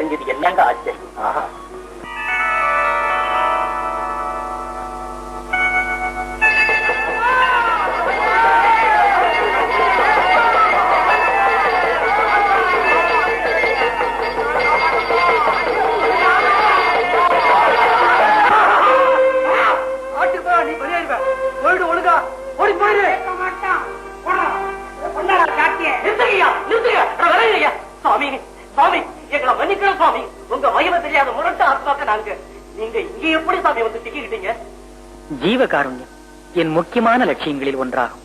தெரிஞ்சது என்னங்க ஆச்சரியம். வந்து சிக்கிக்கிட்டீங்க ஜீவகாருண்யம் என் முக்கியமான லட்சியங்களில் ஒன்றாகும்.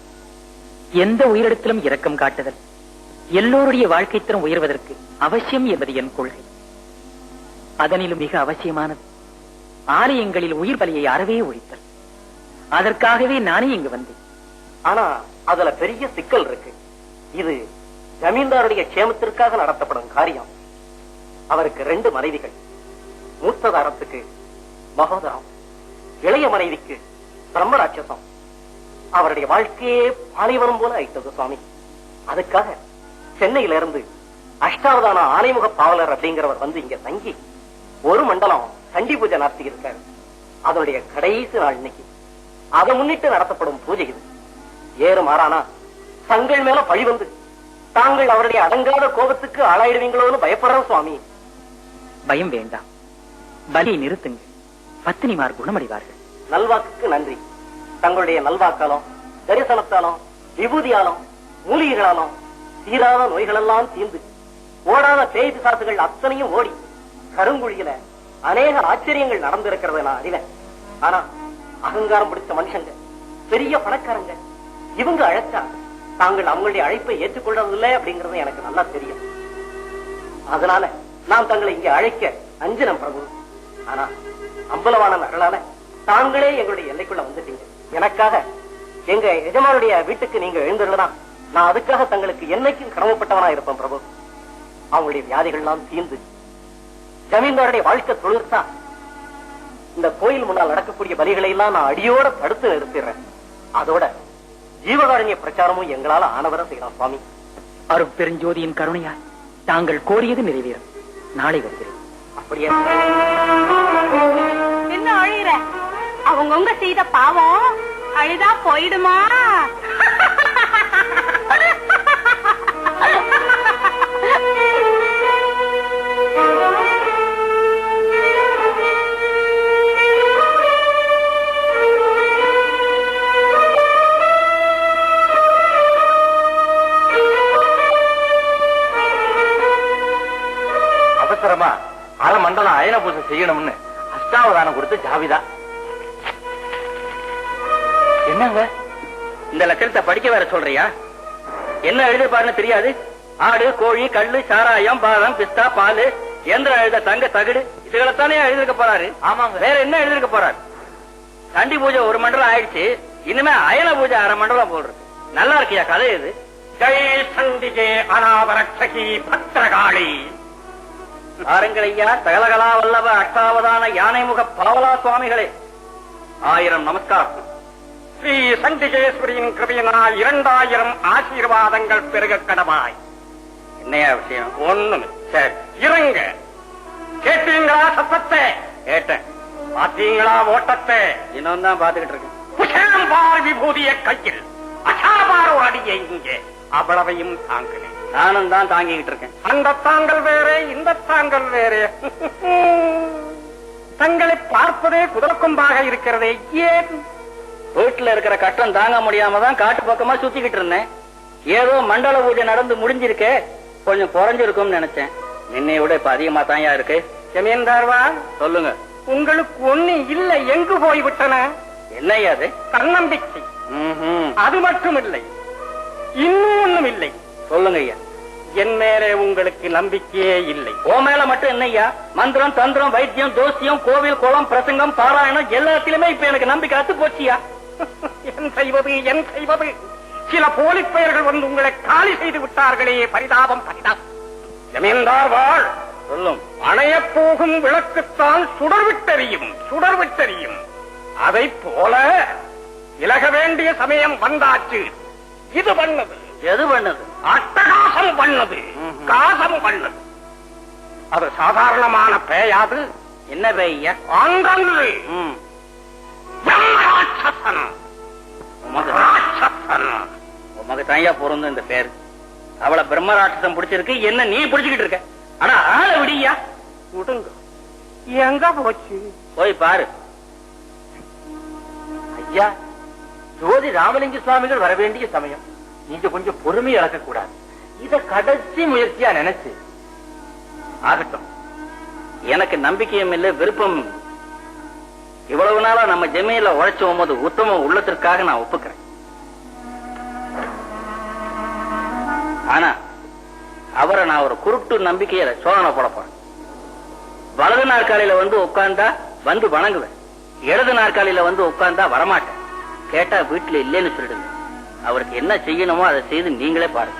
எந்த உயிரிடத்திலும் இரக்கம் காட்டுதல் எல்லோருடைய வாழ்க்கை தரம் உயர்வதற்கு அவசியம் என்பது என் கொள்கை. அதனிலும் மிக அவசியமானது ஆலயங்களில் உயிர் பலியை அறவே ஒழித்தல். அதற்காகவே நானே இங்கு வந்தேன். ஆனா அதுல பெரிய சிக்கல் இருக்கு. இது ஜமீன்தாருடைய க்ஷேமத்திற்காக நடத்தப்படும் காரியம். அவருக்கு ரெண்டு மனைவிகள். மூத்ததாரத்துக்கு மகோதரம் இளைய மனைவிக்கு பிரம்மராட்சசம். அவருடைய வாழ்க்கையே பாலைவனம் போல ஆயிட்டது சுவாமி. அதுக்காக சென்னையில இருந்து அஷ்டாவதான ஆலைமுக பாவலர் அப்படிங்கிறவர் வந்து இங்க தங்கி ஒரு மண்டலம் சண்டி பூஜை நடத்தி இருக்காரு அதனுடைய கடைசி நாள் இன்னைக்கு. அதை முன்னிட்டு நடத்தப்படும் பூஜை இது. ஏறு மாறானா தங்கள் மேல பழி வந்து தாங்கள் அவருடைய அடங்காத கோபத்துக்கு ஆளாயிடுவீங்களோன்னு பயப்படுறோம் சுவாமி. பயம் வேண்டாம். பலி நிறுத்துங்க பத்தினிமார் குணமடைவார்கள். நல்வாக்குக்கு நன்றி. தங்களுடைய நல்வாக்காலும் தரிசனத்தாலும் விபூதியாலும் மூலிகைகளாலும் தீராத நோய்களெல்லாம் தீர்ந்து ஓடாத பேய் பிசாசுகள் அத்தனையும் ஓடி கருங்குழியில அநேக ஆச்சரியங்கள் நடந்திருக்கிறத நான் அறிவேன். ஆனா அகங்காரம் பிடிச்ச மனுஷங்க பெரிய பணக்காரங்க இவங்க அழைச்சா தாங்கள் அவங்களுடைய அழைப்பை ஏற்றுக்கொள்றதில்லை அப்படிங்கறது எனக்கு நல்லா தெரியும். அதனால நான் தங்களை இங்க அழைக்க அஞ்சனம் பிரபு. ஆனா அம்பலவான அருளால தாங்களே எங்களுடைய எல்லைக்குள்ள வந்துட்டீங்க. எனக்காக எங்க எஜமானுடைய வீட்டுக்கு நீங்க எழுந்துள்ளதான் நான் அதுக்காக தங்களுக்கு என்னைக்கும் கடமைப்பட்டவனா இருப்பேன் பிரபு. அவங்களுடைய வியாதிகள்லாம் தீர்ந்து ஜமீன்தாருடைய வாழ்க்கை தொழிற்சா இந்த கோயில் முன்னால் நடக்கக்கூடிய பலிகளை எல்லாம் நான் அடியோட தடுத்து நிறுத்திடுறேன். அதோட ஜீவகாரண்ய பிரச்சாரமும் எங்களால ஆனவர செய்யலாம் சுவாமி. அருட்பெருஞ்சோதியின் கருணையால் தாங்கள் கோரியது நிறைவேறும். நாளை வருகிறேன். என்ன அழுகிற? அவங்கவுங்க செய்த பாவம் அழுதா போயிடுமா? செய்யணும்னு அஷ்டாவதானம் கொடுத்து ஜாவிதா. என்னங்க? இந்த லட்சணத்தை படிக்க வேற சொல்றியா? என்ன எழுதிருப்பாருன்னு தெரியாது? ஆடு கோழி கல்லு சாராயம் பாதம் பிஸ்தா பால் எந்திரம் எழுத தங்க தகுடு இதுகளைத்தானே எழுதிருக்க போறாரு. ஆமாங்க. வேற என்ன எழுதிருக்க போறாரு? சண்டி பூஜை ஒரு மண்டலம் ஆயிடுச்சு இனிமே அயன பூஜை அரை மண்டலம் போடுறது. நல்லா இருக்கியா கதை இது? ஜெய் சண்டிகே அனாவரட்சகி பத்திரகாளி பாருங்களையா தகலகலா வல்லவ அஷ்டாவதான யானை முக பாவலா சுவாமிகளே. ஆயிரம் நமஸ்காரம். ஸ்ரீ சண்டிகேஸ்வரியின் கிருபியினால் இரண்டாயிரம் ஆசீர்வாதங்கள் பெருக கடமாய் என்னையா விஷயம்? ஒண்ணும் சரி இறங்க கேட்டீங்களா சத்தத்தை? கேட்டேன். பாத்தீங்களா ஓட்டத்தை? இன்னும் தான் பாத்துக்கிட்டு இருக்கேன். புஷாம்பார் விபூதிய கையில் அசாபார் அடியை இங்கே அவ்வளவையும் தாங்கினேன் நானும் தான் தாங்கிக்கிட்டு இருக்கேன். அந்த தாங்கள் வேறே இந்த தாங்கள் வேறே. தங்களை பார்ப்பதே குதலக்கொம்பாக இருக்கிறதே ஏன்? வீட்டுல இருக்கிற கஷ்டம் தாங்க முடியாம தான் காட்டு பக்கமா சுத்திக்கிட்டு இருந்தேன். ஏதோ மண்டல பூஜை நடந்து முடிஞ்சிருக்கே கொஞ்சம் குறைஞ்சிருக்கும்னு நினைச்சேன். நின்னைய விட இப்ப அதிகமா தாயா இருக்கு. ஜமீன்தார்வா சொல்லுங்க. உங்களுக்கு ஒண்ணு இல்ல எங்கு போய் விட்டன என்னையா அது? தன்னம்பிக்கை. அது மட்டும் இல்லை இன்னும் ஒண்ணும் இல்லை. சொல்லுங்க ஐயா. என் மேலே உங்களுக்கு நம்பிக்கையே இல்லை. ஓ மேல மட்டும் என்னய்யா மந்திரம் தந்திரம் வைத்தியம் தோசியம் கோவில் குளம் பிரசங்கம் பாராயணம் எல்லாத்திலுமே இப்ப எனக்கு நம்பிக்கை அத்து போச்சியா என் செய்வது என் செய்வது சில போலி பெயர்கள் வந்து உங்களை காலி செய்து விட்டார்களே பரிதாபம் பரிதாபம். ஜமீன்தார் வாழ். சொல்லும். அணைய போகும் விளக்குத்தான் சுடர் விட்டறியும் சுடர் விட்டறியும் அதை போல விலக வேண்டிய சமயம் வந்தாச்சு. இது பண்ணது எது பண்ணது அட்டகாசம் பண்ணது காசம் பண்ணது அது சாதாரணமான பேயாது என்ன பேய்யா ஆங்கன்று உமக்கு தாயா பொருந்தும் இந்த பேர். அவளை பிரம்ம ராட்சசம் பிடிச்சிருக்கு. என்ன நீ பிடிச்சுக்கிட்டு இருக்க? அடா ஆள விடியா விடுங்க. எங்க போச்சு? போய் பாரு. ஐயா ஜோதி ராமலிங்க சுவாமிகள் வர வேண்டிய சமயம். நீங்க கொஞ்சம் பொறுமை இழக்க கூடாது இத கடைசி முயற்சியா நினைச்சு. ஆகட்டும். எனக்கு நம்பிக்கையும் இல்லை விருப்பம் இவ்வளவு நாளா நம்ம ஜெமையில உழைச்சு போது உத்தம உள்ளத்திற்காக நான் ஒப்புக்கிறேன். ஆனா அவரை நான் ஒரு குருட்டு நம்பிக்கையில சோதனை போட போறேன். வலது நாற்காலியில வந்து உட்கார்ந்தா வந்து வணங்குவேன். இடது நாற்காலியில வந்து உட்கார்ந்தா வரமாட்டேன். கேட்டா வீட்டுல இல்லைன்னு சொல்லிடுங்க. அவருக்கு என்ன செய்யணுமோ அதை செய்து நீங்களே பாருங்க.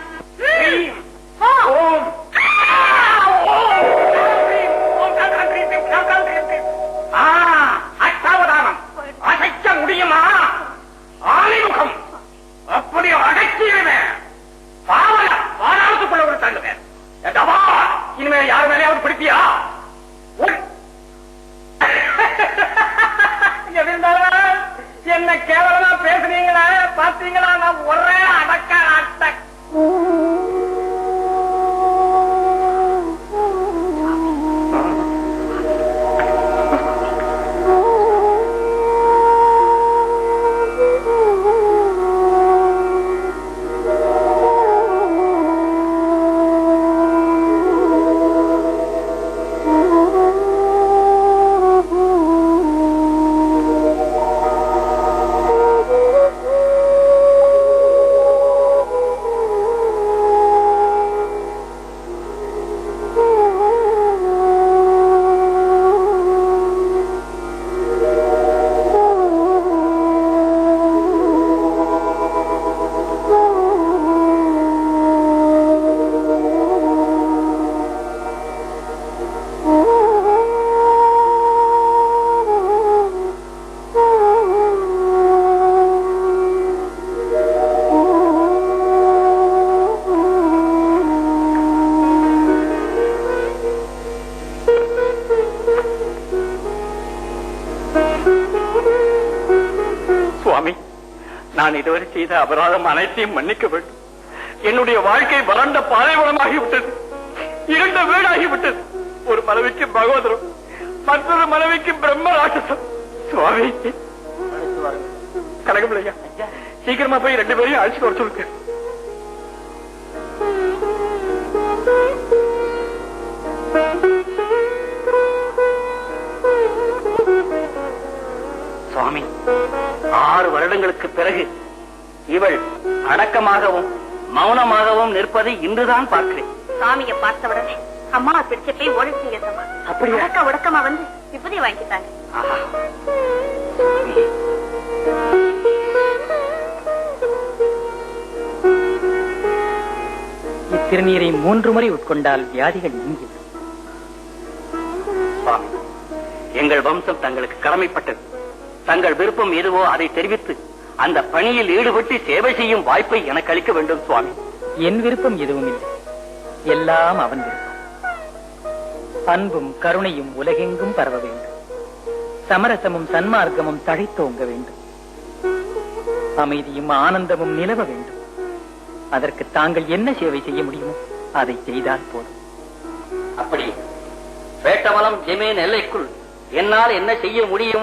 அசைக்க முடியுமா? ஆணைமுகம் அப்படி அடைச்சிருவேன் பாவல பாராளுக்குள்ள ஒரு தங்குவேன் ஏண்டவா, இனிமே யார் அவர் பிடிப்பியா? என்ன கேவலமா பேசுனீங்களே பாத்தீங்களா? நான் ஒரே அடக்க அட்டக் நான் இதுவரை செய்த அபராதம் அனைத்தையும் மன்னிக்க வேண்டும். என்னுடைய வாழ்க்கை வறண்ட பாலைவனமாகிவிட்டது. விட்டது வீடாகிவிட்டது. ஒரு மனைவிக்கு பகவதரும் மற்றொரு மனைவிக்கு பிரம்ம ராட்சசம் சுவாமி கனகமில்லையா சீக்கிரமா போய் ரெண்டு பேரையும் அழைச்சிட்டு வர சொல்லுங்க. சுவாமி ஆறு வருடங்களுக்கு பிறகு அடக்கமாகவும் மௌனமாகவும் நிற்பதை இன்றுதான் பார்க்கிறேன். சாமியை பார்த்த உடனே அம்மா பிடிச்ச போய் ஒழிச்சிங்க சம்மா அப்படியா? உடக்க உடக்கமா வந்து விபூதி வாங்கிட்டாங்க. இத்திருநீரை மூன்று முறை உட்கொண்டால் வியாதிகள் நீங்கிவிடும். எங்கள் வம்சம் தங்களுக்கு கடமைப்பட்டது. தங்கள் விருப்பம் எதுவோ அதை தெரிவித்து அந்த பணியில் ஈடுபட்டு சேவை செய்யும் வாய்ப்பை எனக்கு அளிக்க வேண்டும் சுவாமி. என் விருப்பம் எதுவும் இல்லை. எல்லாம் அவன் விருப்பம். அன்பும் கருணையும் உலகெங்கும் பரவ வேண்டும். சமரசமும் சன்மார்க்கமும் தழைத்தோங்க வேண்டும். அமைதியும் ஆனந்தமும் நிலவ வேண்டும். அதற்கு தாங்கள் என்ன சேவை செய்ய முடியுமோ அதை செய்தால் போதும். அப்படி வேட்டவலம் ஜெமீன் எல்லைக்குள் என்னால் என்ன செய்ய முடியுமோ